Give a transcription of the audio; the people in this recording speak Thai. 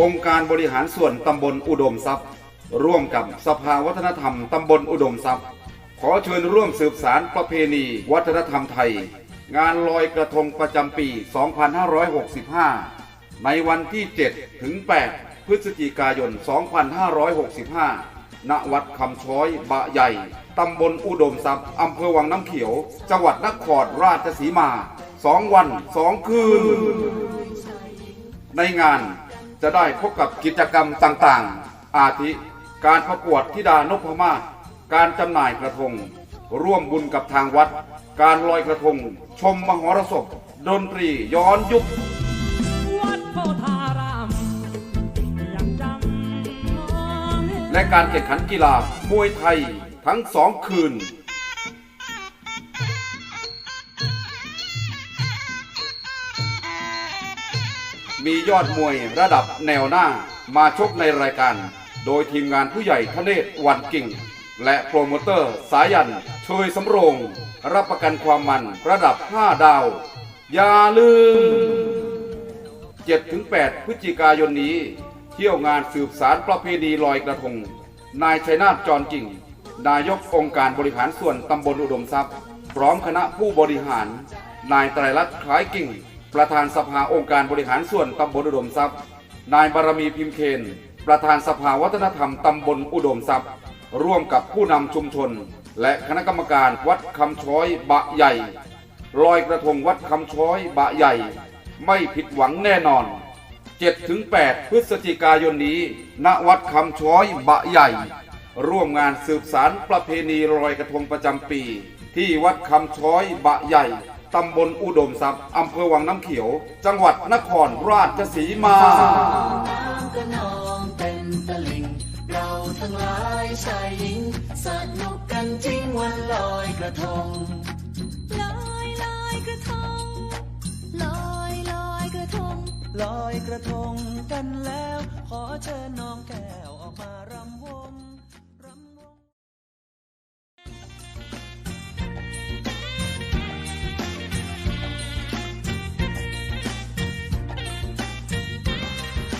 องค์การบริหารส่วนตำบลอุดมทรัพย์ ร่วมกับสภาวัฒนธรรมตำบลอุดมทรัพย์ ขอเชิญร่วมสืบสารประเพณี วัฒนธรรมไทย งานลอยกระทงประจำปี 2565 ในวันที่ 7 ถึง 8 พฤศจิกายน 2565 ณ วัดคำช้อย บะใหญ่ ตำบลอุดมทรัพย์อำเภอวังน้ำเขียว จังหวัดนครราชสีมา 2 วัน 2 คืน ในงาน จะได้พบกับกิจกรรมต่างๆ อาทิ การประกวดธิดานพมาศการจำหน่ายกระทง ร่วมบุญกับทางวัด การลอยกระทง ชมมหรสพ ดนตรีย้อนยุควัดโพธารามยังจำมองเห็นและการแข่งขันกีฬามวยไทยทั้งสองคืน มียอดมวยระดับแนวหน้ามาชกในรายการ โดยทีมงานผู้ใหญ่ทะเนศวันกิ่ง และโปรโมเตอร์สายันเชยสำโรง รับประกันความมันระดับ 5 ดาว อย่าลืม 7-8 พฤศจิกายนนี้ เที่ยวงานสืบสารประเพณีลอยกระทง นายชัยนาทจรจริงนายกองค์การบริหารส่วนตำบลอุดมทรัพย์ พร้อมคณะผู้บริหาร นายไตรลักษณ์คล้ายกิ่ง ประธานสภาองค์การบริหารส่วนตำบลอุดมทรัพย์ นายบารมีพิมพ์เคน ประธานสภาวัฒนธรรมตำบลอุดมทรัพย์ ร่วมกับผู้นำชุมชน และคณะกรรมการวัดคำช้อยบะใหญ่ ลอยกระทงวัดคำช้อยบะใหญ่ ไม่ผิดหวังแน่นอน 7-8 พฤศจิกายนนี้ ณวัดคำช้อยบะใหญ่ ร่วมงานสืบสารประเพณีลอยกระทงประจำปี ที่วัดคำช้อยบะใหญ่ ตำบลอุดมทรัพย์อำเภอวังน้ำเขียว จังหวัดนครราชสีมาน้ำก็นองเต็มตลิ่งเราทั้งหลายชายหญิงสนุกกันจริงวันลอยกระทงลอยลอยกระทงลอยลอยกระทงลอยกระทงกันแล้ว ขอเชิญน้องแก้